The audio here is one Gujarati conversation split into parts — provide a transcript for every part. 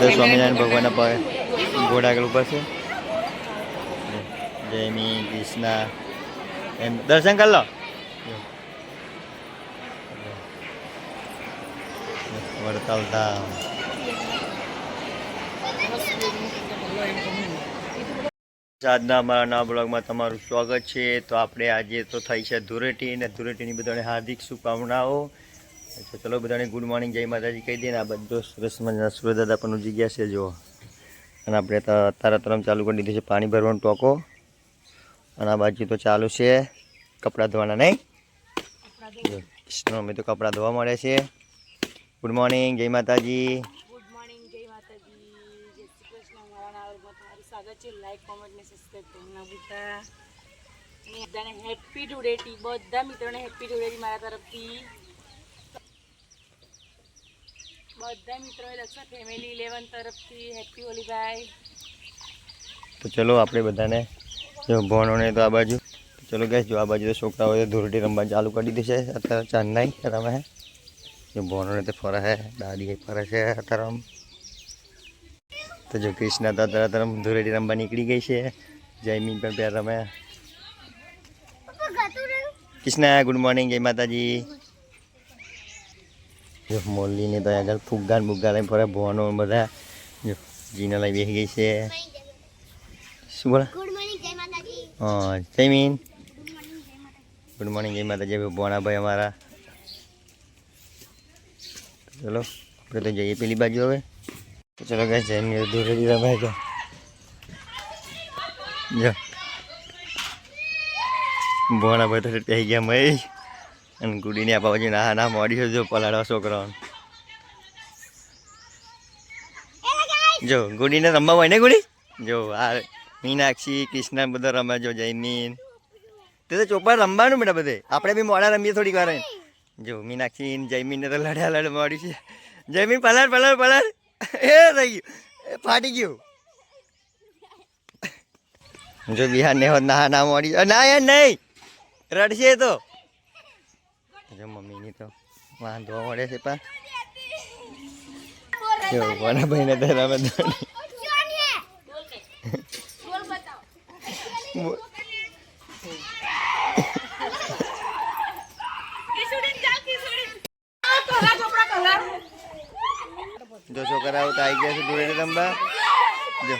તો સ્વામિનારાયણ ભગવાનના પર ઘોડા આગળ ઉપર છે. જયમી કૃષ્ણ. એમ દર્શન કરી લો. વડતાલ ધામ. આજના અમારા નવા બ્લોગમાં તમારું સ્વાગત છે. તો આપણે આજે તો થઈ છે ધૂળેટી અને ધૂળેટીની બધાને હાર્દિક શુભકામનાઓ. તો ચલો બધાને ગુડ મોર્નિંગ જય માતાજી. કહી દઈએ ને આ બધો સરસ મજાના સુરદાદા પણ જગ્યા છે જો અને આપણે અત્યારે તરમ ચાલુ કરી દીધું છે પાણી ભરવાનો ટોકો. અને આ બાજુ તો ચાલુ છે કપડાં ધોવાના, નહીં? અમે તો કપડાં ધોવા મળે છે ગુડ મોર્નિંગ જય માતાજી. બધા મિત્રોને હેપી ધૂળેટી મારા તરફથી. બધા મિત્રોએ દક્ષા ફેમિલી ઇલેવન તરફથી હેપી હોલીભાઈ તો ચલો આપણે બધાને જો ભણોને તો આ બાજુ. તો ચલો ગેસ જો આ બાજુ તો છોકરાઓએ ધૂળેટી રમવા ચાલુ કરી દીધી છે અત્યારે ચાંદનાઈ રમે હે જો ભણોને તો ફરે છે દાદી ફરે છે અત્યારે. આમ. તો જો કૃષ્ણ તો અત્યારે તરફ ધૂળેટી રમવા નીકળી ગઈ છે. જયમીન પણ પેર રમે. કૃષ્ણ ગુડ મોર્નિંગ જય માતાજી. જો મોલીને તો આગળ ફુગ્ગા બુગ્ગા લઈને ફરે ભવાનો બધા. જો જીના લઈ બેસી ગઈ છે. શું બોલા? હા જયમીન ગુડ મોર્નિંગ જય માતાજી ગુડ મોર્નિંગ જય માતાજી. ભોણાભાઈ અમારા. ચલો આપણે તો જઈએ પેલી બાજુ હવે. ચલો ગાય જયમીન દૂરેથી રમાય તો. જો. ભોણાભાઈ તો ત્યાં ગયા મય. અને ગુડીને આપવા પછી ના ના મોડી જો પલાડવા છોકરાઓને. જો, ગુડીને રમવા હોય ને ગુડી? જો, આ મીનાક્ષી, કૃષ્ણ બધા રમે જો, જયમીન. તે તો ચોપા રમવાનું બેટા બધે. આપણે બી મોડા રમીએ થોડીક વાર. જો, મીનાક્ષી ને જયમીન તો લડ્યા લડ મોડી છે. જયમીન પલાડ પલાડ પલાર એ થઈ ગયું. એ ફાટી ગયું. જો બિહાર ને હોત ના ના મોડી. ના યાર નહીં. રડશે તો. વાંધો મળે છે પા. જો કોના ભાઈને તો રમે ધોની. મો- જો છોકરાઓ તો આવી ગયા છે ધૂળેટી રમવા. જો.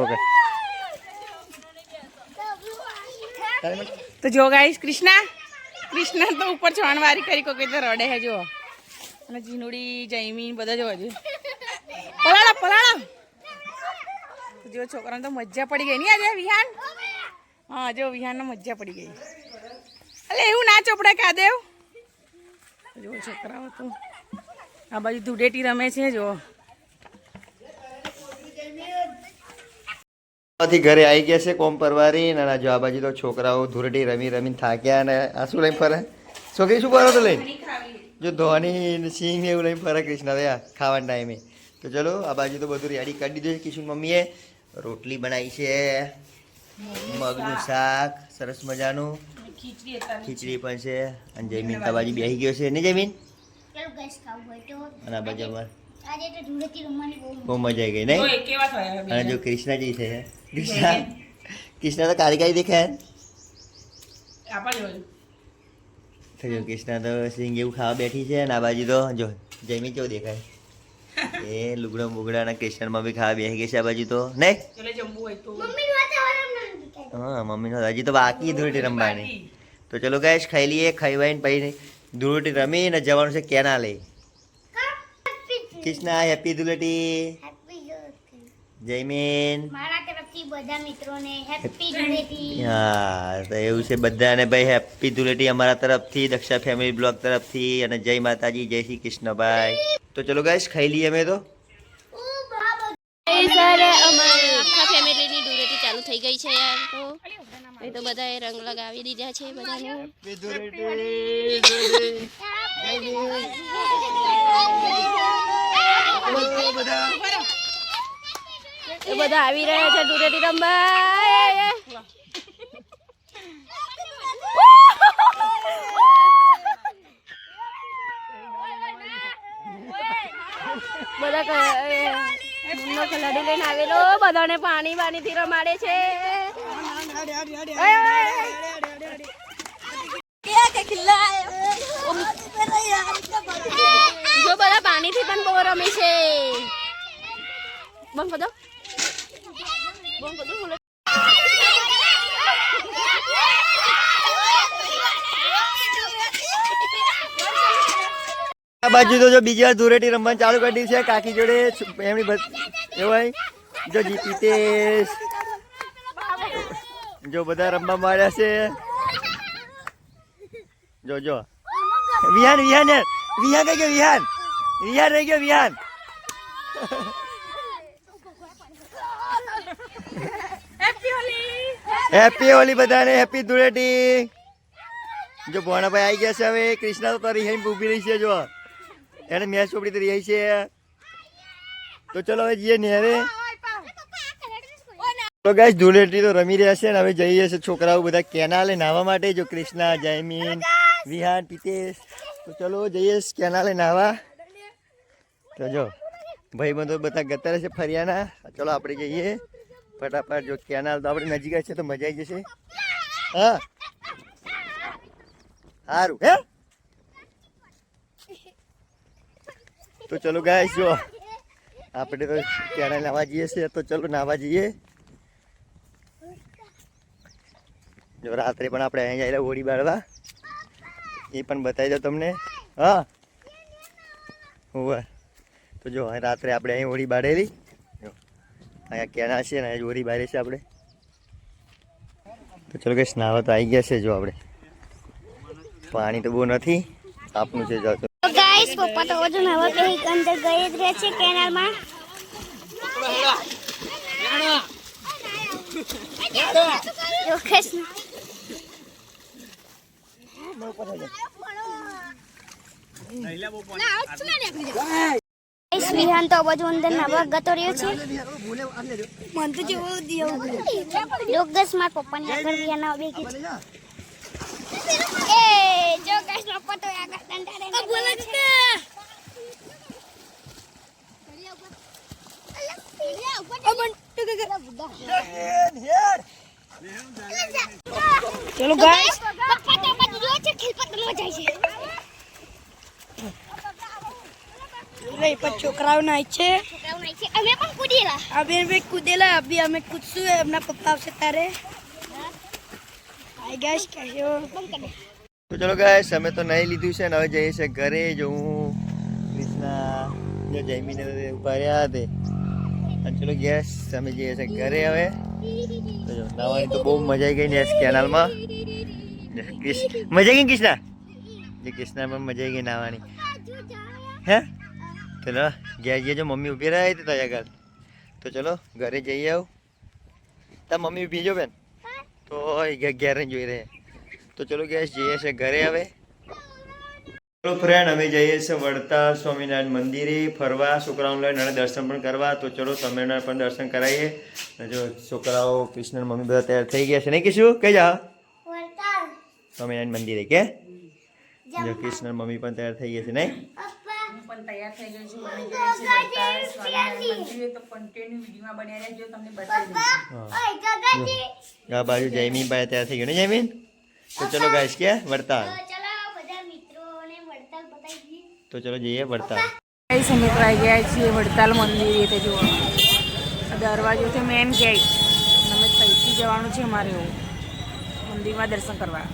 પકડ તો જો ગાઈશ કૃષ્ણા. કૃષ્ણા તો ઉપર છણવારી કરી કોઈ તો રડે હે જો અને ઝીનુડી જૈમી બધા જોવા જોઈએ પલાળો પલાળો. જો છોકરાને તો મજા પડી ગઈ. નહીં આજે વિહાન? હા જો વિહાનને મજા પડી ગઈ. એટલે એવું ના ચોપડે કાદેવ. જો છોકરાઓ તો આ બાજુ ધૂળેટી રમે છે જો થી ઘરે આવી ગયા છે કોમ પરવારી અને જો આ બાજુ તો છોકરાઓ ધૂરટી રમી રમીને થાક્યા અને આ શું લઈને ફરે. છોકરી શું કરો તો લઈને જો ધોની સિંહ સિંગ એવું લઈને ફરે કૃષ્ણ રહ્યા ખાવાના ટાઈમે. તો ચલો આ બાજુ તો બધું રેડી કરી દીધું છે. કિશન મમ્મીએ રોટલી બનાવી છે મગનું શાક સરસ મજાનું. ખીચડી પણ છે. અને જયમીન તો આ બાજુ બેસી ગયો છે. ને જયમીન? ચાલો ગેસ ખાવું હોય તો. અને આ બાજુ અમારે આજે તો ધૂળેટી રમવાની બહુ બહુ મજા આવી ગઈ નહીં? અને જો કૃષ્ણજી છે. કૃષ્ણ કૃષ્ણ તો કારી કારી દેખાય. આપા જોયું તો કૃષ્ણ સિંગ એવું ખાવા બેઠી છે ને આ બાજુ તો જો જયમી કેવું દેખાય. એ લુગડા બુગડા અને કૃષ્ણમાં બી ખાવા બેસી ગઈ છે આ બાજુ તો. નહીં? હા મમ્મી મમ્મીનું ના દેખાય. હા મમ્મીનો હજી તો બાકી ધૂળેટી રમવાની. તો ચલો ગાઈશ ખાઈ લઈએ ખાઈ વાઈને પછી ધૂળેટી રમીને જવાનું છે કેનાલે. કૃષ્ણ હેપી ધૂળેટી. હેપી ધૂળેટી જયમીન. મારા બધા મિત્રોને હેપી ધૂળેટી હા તો એવું છે બધાને ભાઈ હેપી ધૂળેટી અમારા તરફથી દક્ષા ફેમિલી બ્લોગ તરફથી અને જય માતાજી જય શ્રી કૃષ્ણભાઈ તો ચલો ગાઈશ ખાઈ લઈએ અમે તો. ઓ બાબા સર અમારી આખા ફેમિલીની ધૂળેટી ચાલુ થઈ ગઈ છે યાર તો એ તો બધાએ રંગ લગાવી દીધા છે બધાને. એ બધા આવી રહ્યા છે ધૂળેટી રમવા બધા ખલાડી લઈને આવેલો. બધાને પાણી પાણી થી રમાડે છે. જો બધા પાણી થી પણ બહુ રમે છે. બંધ બધો આ બાજુ તો જો બીજી વાર ધૂળેટી રમવાનું ચાલુ કરી દીધું છે. કાકી જોડે એમની બસ એવાય જો જીતીતેશ જો બધા રમવા માંડ્યા છે. જો જો. વિહાન વિહાન વિહાન રહી ગયો? વિહાન. વિહાન રહી ગયો, વિહાન હેપી હોલી હેપી હોલી બધાને હેપી ધૂળેટી. જો ભોણાભાઈ આવી ગયા છે હવે, કૃષ્ણા તો તારી અહીં ઊભી રહી છે જો એને મેચ ચોપડી તો રહી છે. તો ચલો હવે જઈએ ને હવે તો ગાઈસ ધૂળેટી તો રમી રહ્યા છે ને, હવે જઈએ છે છોકરાઓ બધા કેનાલે નાહવા માટે, જો કૃષ્ણા, જયમીન, વિહાન પિતેશ તો ચલો જઈએ કેનાલે નાહવા. તો જો ભાઈ બંધો બધા ગતા રહેશે ફરિયાના ચલો આપણે જઈએ. ફટાફટ જો કેનાલ તો આપણે નજીક છે તો મજા આવી જશે. હા. સારું હે? તો ચલો ગાય જો. આપણે તો કેનાલ નાવા જઈએ છીએ તો ચલો નાવા જઈએ. જો રાત્રે પણ આપણે અહીંયા જઈને હોળી બાળવા. એ પણ બતાવી દો તમને. હા. હોવે. તો જો રાત્રે આપણે અહીં હોળી બાળેલી. અહીંયા કેના છે ને અહીં બારે છે આપણે. તો ચલો કે નાવા તો આવી ગયા છે જો આપણે. પાણી તો બહુ નથી આપનું છે જો તો તો ગાઈસ પપ્પા તો વધુ નવા કઈ અંદર ગઈ જ રહે છે કેનાલમાં. જો કૃષ્ણ વિહાન તો બધું અંદર ભાગ ગતો રહ્યો છે. તો દિયો માર પપ્પાને આગળ વિહાન આવે કે એ જોગસ પપ્પા તો આગળ દંડારે બોલે છે. ચલો, ગાઈસ પપ્પા તો બધું જો છે ખેલપતમાં જાય છે નહીં પણ છોકરાઓ નાય છે. અમે પણ કૂદેલા. અમે બી કૂદેલા અભી અમે કૂદશું એમના પપ્પા આવશે તારે. આઈ ગાઈસ કહેજો તો ચલો ગાઈસ અમે તો નહીં લીધું છે ને હવે જઈએ છે ઘરે જો હું કૃષ્ણા જો જયમીને ઊભા રહ્યા તે અને ચલો ગેસ અમે જઈએ છે ઘરે હવે. તો જો નાવાની તો બહુ મજા આવી ગઈ ને કેનાલમાં. મજા આવી ગઈ કૃષ્ણા જે કૃષ્ણામાં મજા આવી ગઈ નાવાની હે? ચલો ઘેર જઈએ જો મમ્મી ઊભી રહ્યા હતી ત્યાં આગળ. તો ચલો ઘરે જઈ આવું. તાર મમ્મી ઊભી જો બેન. તો ઘેર જોઈ રહે. તો ચલો ગેસ જઈએ છે ઘરે હવે. ચલો ફ્રેન્ડ અમે જઈએ છીએ વડતાલ સ્વામિનારાયણ મંદિરે. ફરવા છોકરાઓને લઈને અને દર્શન પણ કરવા. તો ચલો તમે પણ દર્શન કરાવીએ. જો છોકરાઓ કૃષ્ણ મમ્મી બધા તૈયાર થઈ ગયા છે. નહીં કીશું? કઈ જા સ્વામિનારાયણ મંદિરે કે? જો કૃષ્ણ મમ્મી પણ તૈયાર થઈ ગયા છે નહીં? પણ તૈયાર થઈ ગઈ છું. અને જઈએ છીએ વડતાલ સ્વામિનારાયણ મંદિરે તો કન્ટિન્યુ વિડીયોમાં બન્યા રહેજો તમને બતાવી દઉં આ બાજુ જયમીન ભાઈ તૈયાર થઈ ગયો ને જયમીન? તો ચલો ગાઈસ કે વડતાલ. તો ચલો બધા મિત્રોને વડતાલ બતાવી તો ચલો જઈએ વડતાલ. ગાઈસ અમે તો આવી ગયા છીએ વડતાલ મંદિર. તે જુઓ. આ દરવાજો છે મેન ગેટ અમે ત્યાંથી જવાનું છે અમારે એવું. મંદિરમાં દર્શન કરવા.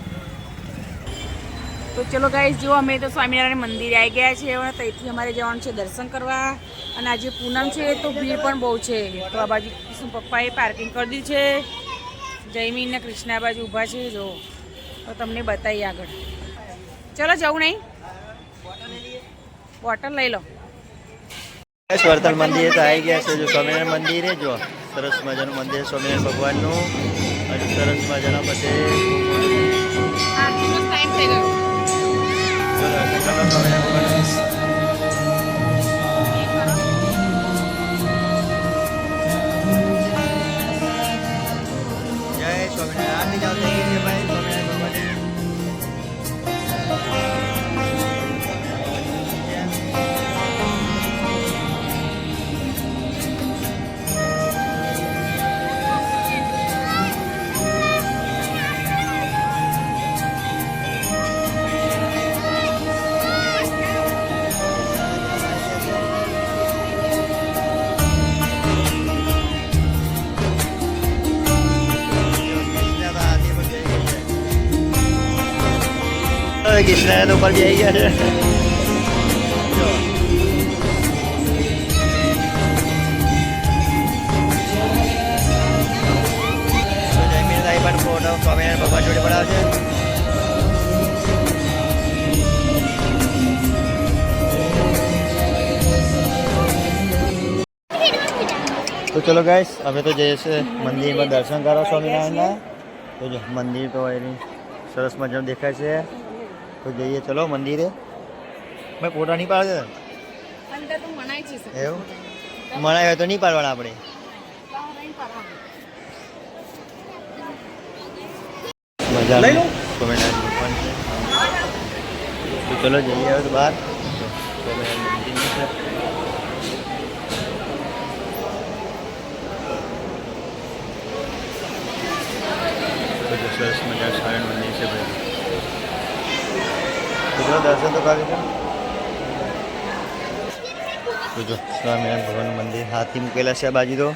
તો ચલો ગાઈસ જુઓ અમે તો સ્વામિનારાયણ મંદિરે આવી ગયા છે અને ત્યાંથી અમારે જવાનું છે દર્શન કરવા. અને આજે પૂનમ છે તો ભીડ પણ બહુ છે. તો આ બાજુ કૃષ્ણ પપ્પાએ પાર્કિંગ કરી દીધું છે. જયમીન ને કૃષ્ણા બાજુ ઊભા છે જો. તો તમને બતાવીએ આગળ. ચલો જવું નહીં? બોટલ લઈ લો. બસ વડતાલ મંદિરે તો આવી ગયા છે. જો સ્વામિનારાયણ મંદિરે જો. સરસ મજાનું મંદિર સ્વામિનારાયણ ભગવાનનું. અને સરસ મજાના પછી ટાઈમ થઈ ગયો. ચલો, ચલો સ્વામિનારાયણ ભગવાન. કૃષ્ણ તો ઉપર બી ગયા છે પણ ફોટો સ્વામિનારાયણ ભગવાન જોડે તો ચલો ગાઈસ હવે તો જઈએ છીએ મંદિરમાં દર્શન કરો સ્વામિનારાયણના. તો જો મંદિર તો એની સરસ મજાનું દેખાય છે. તો જઈએ ચલો મંદિરે. ભાઈ ફોટા નહીં પાડે એવું? મનાય તો નહીં પાડવાના આપણે. મજા તો ચલો જઈએ હવે તો બહાર. સરસ મજા સારણ મંદિર છે ભાઈ. તો ચલો દર્શન તો કરી સ્વામિનારાયણ ભગવાનનું મંદિર હાથી મૂકેલા છે બાજુ તો.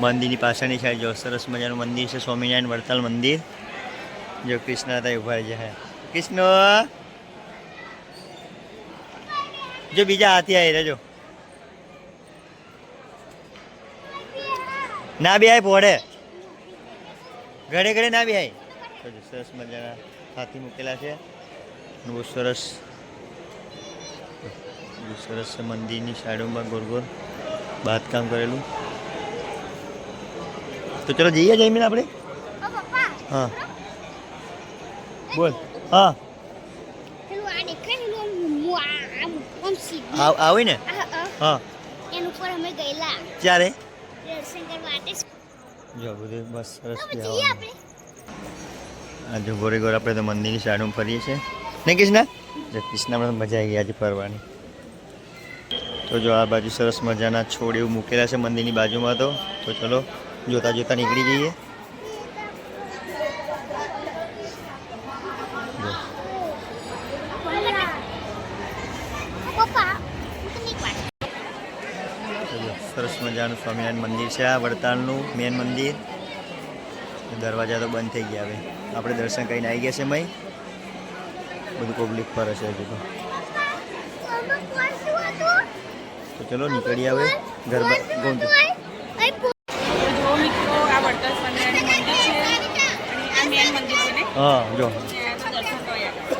મંદિરની પાછળની સાઈડ જો સરસ મજાનું મંદિર છે, સ્વામિનારાયણ વડતાલ મંદિર. જો કૃષ્ણ હતા ઊભા છે. કૃષ્ણ! જો બીજા હાથી આવી રહ્યા ના બી આય પોડે. ઘડે ઘડે ના બી આય. સરસ મજાના હાથી મૂકેલા છે. બહુ સરસ. બહુ સરસ છે મંદિરની સાઈડોમાં ગોળ બાંધકામ કરેલું. તો ચલો જઈએ જઈમીને આપણે? હા બોલ. હા. આવ ને. હા એના ઉપર અમે ગયેલા. ક્યારે? દર્શન કરવા માટે. જો બધું બસ સરસ આ જો આપણે તો મંદિરની સાઈડમાં ફરીએ છીએ. ને કૃષ્ણ? જો કૃષ્ણ મજા આવી ગઈ આજે ફરવાની. તો જો આ બાજુ સરસ મજાના છોડ એવું મૂકેલા છે મંદિરની બાજુમાં તો. તો ચલો, જોતા જોતા નીકળી જઈએ. સરસ મજાનું સ્વામિનારાયણ મંદિર છે આ વડતાલનું મેન મંદિર. દરવાજા તો બંધ થઈ ગયા હવે. આપણે દર્શન કરીને આવી ગયા છે મય. બધું પબ્લિક પર હશે હજુ તો. ચલો, નીકળી આવે ગરબા છે છે ને હા, જો.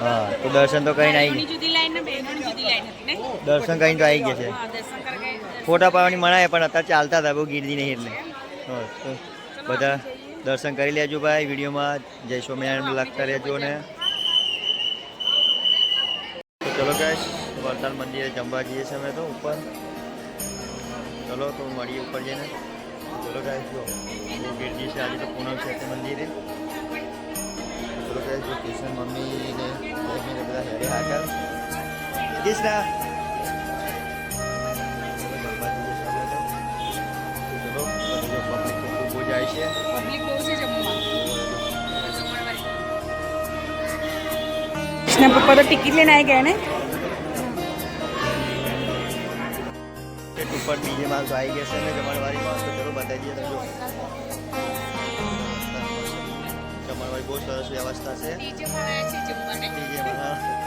હા, તો દર્શન તો કરીને આવી દર્શન કરીને તો આવી ગયા છે. ફોટા પાડવાની મનાય, પણ અત્યારે ચાલતા હતા બહુ ગીરદી નહીં એટલે. બધા દર્શન કરી લેજો ભાઈ, વિડીયોમાં. જય સ્વામિનારાયણ લખતા રહેજો ને. ચલો ગાઈશ વરસાદ મંદિરે જમવા જઈએ છીએ અમે તો ઉપર. ચલો, તો મળીએ ઉપર જઈને. ચલો ગાઈશ જો. ગીરદી છે આજે તો પૂનમ છે મંદિરે. ચલો ગાઈશ જો કિશન મમ્મી ને બધા હેરે આગળ કિશના ખૂબ જાય છે. કૃષ્ણ પપ્પા તો ટિકિટ લઈને આવી ગયા ને ઉપર બીજે માણસો આવી ગયા છે ને જમણવારી માણસો ચલો બતાવી દઈએ તમે જો જમણવારી બહુ સરસ વ્યવસ્થા છે ડીજે માં વાળી છે જમવાને આપણે હા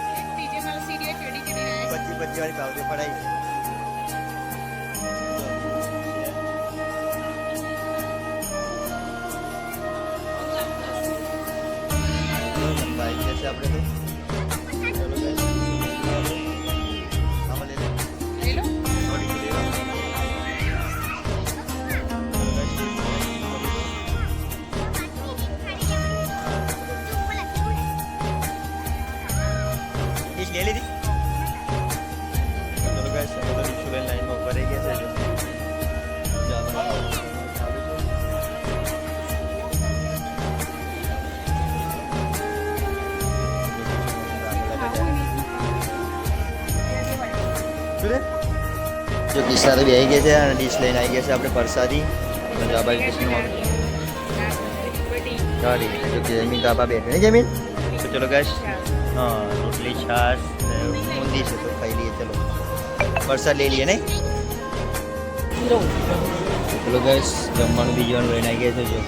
કિસ્સા તો બી આવી ગયા છે અને ડીશ લઈને આવી ગયા છે આપણે પરસાદી કૃષ્ણ ગાડી જમીન તાપા બેઠે ને જમીન? તો ચલો ગાઈસ હા, રોટલી, છાશ ને બુંદી છે તો ખાઈ લઈએ, ચલો. પરસાદ લઈ લઈએ, નહીં? ચલો ગાઈસ જમવાનું બીજવાનું લઈને આવી ગયા છે, જો.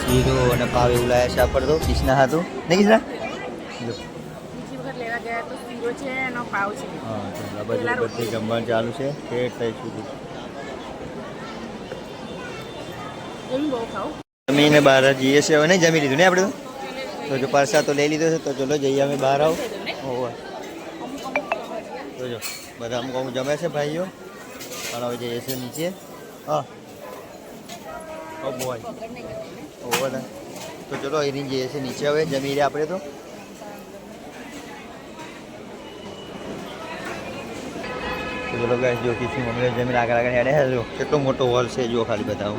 શીરો અને પાવ એવું લાયા છે આપણે તો કિસના હતું નહીં કિસના શીરો છે એનો પાવ છે. હા બધું બધી જમવાનું ચાલુ છે. કે થઈ સુધી. એમ બહુ ખાવ. જમીને બહાર જઈએ છીએ હવે નહીં? જમી લીધું ને આપણે? તો? જો પરસા તો લઈ લીધો છે તો ચલો જઈએ અમે બહાર આવો. હોવા. તો જો બધા અમુક અમુક જમે છે ભાઈઓ. પણ હવે જઈએ છીએ નીચે. હા. ઓ બોય ને. તો ચલો અહીંથી જઈએ છીએ નીચે હવે જમી રહ્યા આપણે તો. તો ચલો ગાઈસ જો કિસી મમ્મીને જમીન આગળ આગળ હેડે જો. કેટલો મોટો હોલ છે જો ખાલી બતાવો.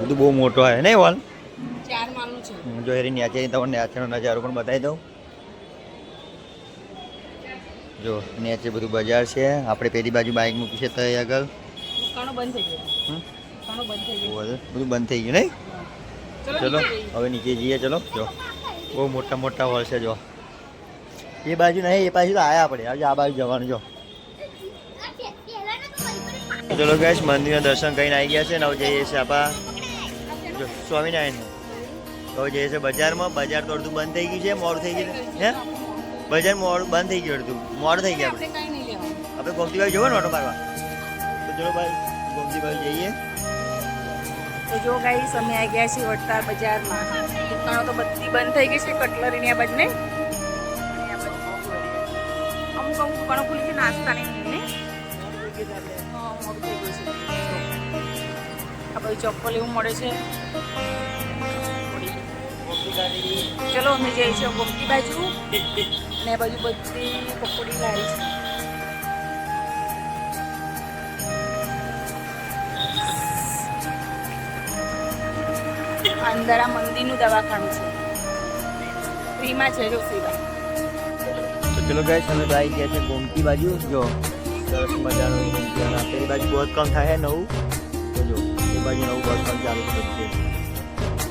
બધું બહુ મોટો હે નહીં હોલ જો એની નીચે તમને નીચેનો નજારો પણ બતાવી દઉં. જો નીચે બધું બજાર છે. આપણે પેલી બાજુ બાઇક મૂકી છે તો આગળ. દુકાનો બંધ થઈ ગયો. દુકાનો બંધ થઈ ગયો. બધું બધું બંધ થઈ ગયું નહીં? ચલો હવે નીચે જઈએ ચલો જો. બહુ મોટા મોટા હોલ છે જો. એ બાજુ નહીં, એ બાજુ તો આયા આપણે આજે આ બાજુ જવાનું, જો. ચલો ગેસ મંદિરના દર્શન કરીને આવી ગયા છે. ને જઈએ છીએ આપા સ્વામિનારાયણ તો જઈએ છીએ બજારમાં. બજાર તો અડધું બંધ થઈ ગયું છે. મોડું થઈ ગયું. છે. હે? બજાર મોડું બંધ થઈ ગયું અડધું. મોડું થઈ ગયા આપણે. આપણે આપણે ગોમતીભાઈ જોવો ને ઓટો પાડવા. તો ચલો ભાઈ ગોમતીભાઈ જઈએ. તો જો ગાઈ અમે આવી ગયા છીએ વડતાલ બજારમાં. દુકાનો તો બધી બંધ થઈ ગઈ છે, કટલરીની આ બાજુ દુકાનો ખુલી છે નાસ્તાની ને આ બાજુ ચપ્પલ એવું મળે છે. ચલો અમે જઈએ છીએ ગોમતી બાજુ. અને બાજુ બધી પકોડી લાવી છે. અંદર આ મંદિરનું દવાખાનું છે. ફ્રીમાં છે જો સેવા તો ચલો ગાઈસ અમે તો આવી ગયા છે ગોમતી બાજુ. જો, સરસ મજાનું ગોમતી અને પેલી બાજુ બહુ કામ થાય નવું. તો જો, એ બાજુ નવું બહુ કામ ચાલુ છે.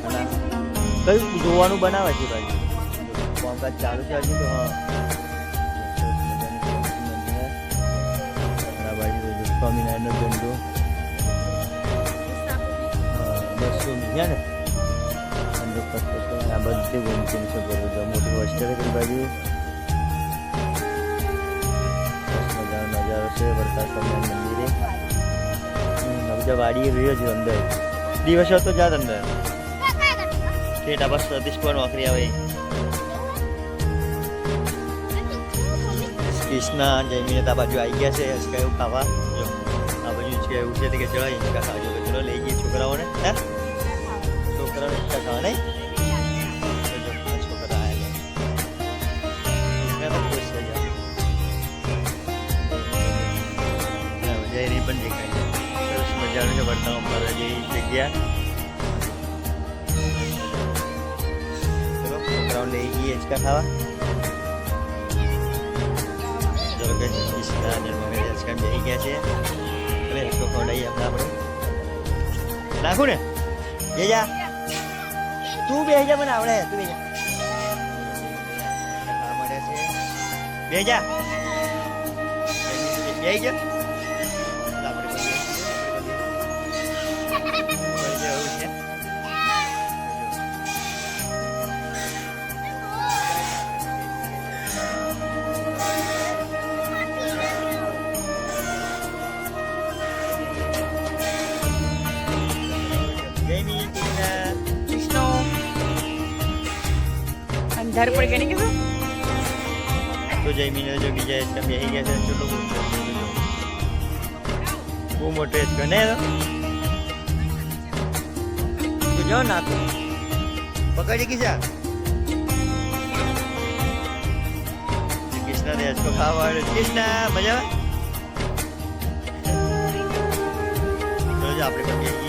અને કયું જોવાનું બનાવે છે બાજુ કામકાજ ચાલુ છે હજી તો, હા. બાજુ સ્વામિનારાયણનો ઝંડો બસો મીઠા ને. આ બધે ગોમતી છે. મોટી હોસ્ટેલ બાજુ. નજારો છે, વરસાદ સ્વામિનારાયણ મંદિરે. બધા વાડીએ રહ્યો છે અંદર. દિવસ હતો જાત અંદર. આ બસ સતીશ પણ નોકરી આવે. કૃષ્ણા, જયમીને આ બાજુ આવી ગયા છે. કયું ખાવા. જો, આ બાજુ છે એવું છે કે ચલો હિંચકા ખાવા જો ચલો લઈ જઈએ છોકરાઓને. હે? છોકરાઓને ખાવા નહીં? મજાનું છે વર્તન અમારા જેવી જગ્યા. ચલો કે હિંચકા અને ગયા છે. એટલે હિંચકો ખવડાવીએ ને? બે તું બે મને, આવડે, તું બે જા. બે અંધાર પડી ગયા કીધું તો જયમીને જો બીજા તમે બેસી ગયા છે મોટો બહુ મોટો હિંચકો ગણે તો જો નાખો પકડી કીધા કૃષ્ણ ને હિંચકો ખાવા કૃષ્ણ મજા તો જો, આપણે પણ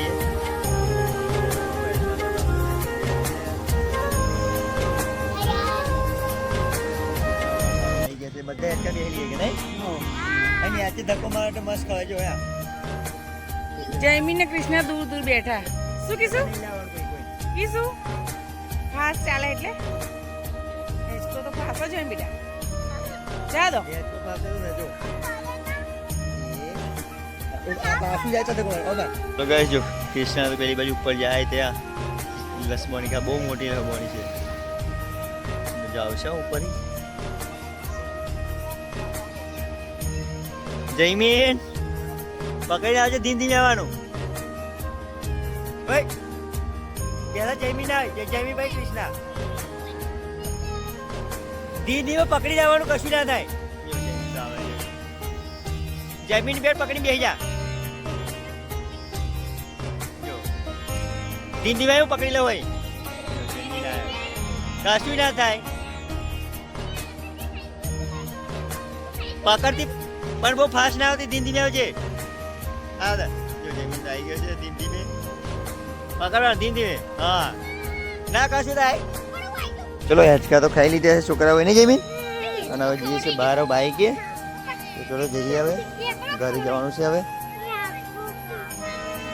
અને ધક્કો મારે તો મસ્ત કહેજો જો યા જયમીન ને કૃષ્ણ દૂર દૂર બેઠા. શું કીધું? કીધું? ખાસ ચાલે એટલે? એસકો તો ખાસો જ હોય બેટા. જા દો. તો ગાઈસ જો કૃષ્ણ તો પેલી બાજુ ઉપર જાય ત્યાં. લસમણી કા બહુ મોટી લસમણી છે. મજા આવશે ઉપર જયમીન, પકડી આવજો ધીન ધીન જવાનું. ભાઈ પેલા જયમીન આવે જય જયમી ભાઈ કૃષ્ણા ધીન ધીમે પકડી જવાનું કશું ના થાય. જયમીન બેટ પકડી બેસી જા. ધીન ધીમે એવું પકડી લો ભાઈ. કશું ના થાય. પકડતી પણ બહુ ફાસ્ટ ના આવતી ધીમે ધીમે આવજે. હા દા. જો જમીન આવી ગયો છે ધીમે ધીમે પકડવા ધીમે ધીમે હા. ના, કશું થાય. ચલો, હેચકા તો ખાઈ લીધા છે છોકરાઓ નહીં જમીન? અને હવે જઈએ છે બહાર બાઈકે. તો ચલો, જઈએ હવે. ઘરે જવાનું છે હવે.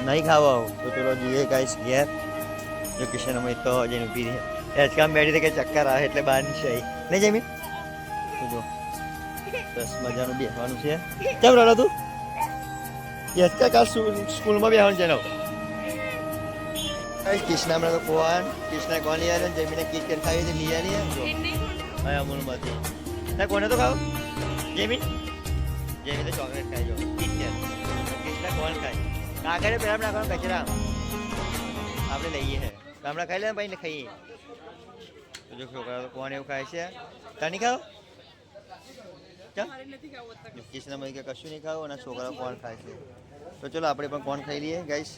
નહીં ખાવા આવું. તો ચલો, જઈએ ગાઈસ ઘેર. જો કિશન અમે તો જઈને ઊભી રહી હેચકા બેઠી કે ચક્કર આવે એટલે બહારની છે નહીં જમીન? જો. બસ મજાનું બેસવાનું છે. કેમ રડો તું? કાલ સ્કૂ- સ્કૂલમાં બેસવાનું છે એનો કૃષ્ણ હમણાં તો કોણ? કૃષ્ણ કોણ યાર જમીને કિચન ખાવી હતી લઈ આવી હા અમૂલમાંથી. ના, કોને તો ખાવ? જેમી? જેમી તો ચોકલેટ ખાઈ જો કિચન કૃષ્ણ કોણ ખાય? કાગળે પેલા નાખવાનું કચરા. આપણે લઈએ હે. હમણાં ખાઈ લે ને ભાઈ ખાઈએ. તો જો છોકરા તો કોણ એવું ખાય છે? તને ખાવ? કેમ કૃષ્ણ કે કશું નહીં ખાવું અને છોકરા કોણ ખાય છે? તો ચલો આપણે પણ કોણ ખાઈ લઈએ ગાઈશ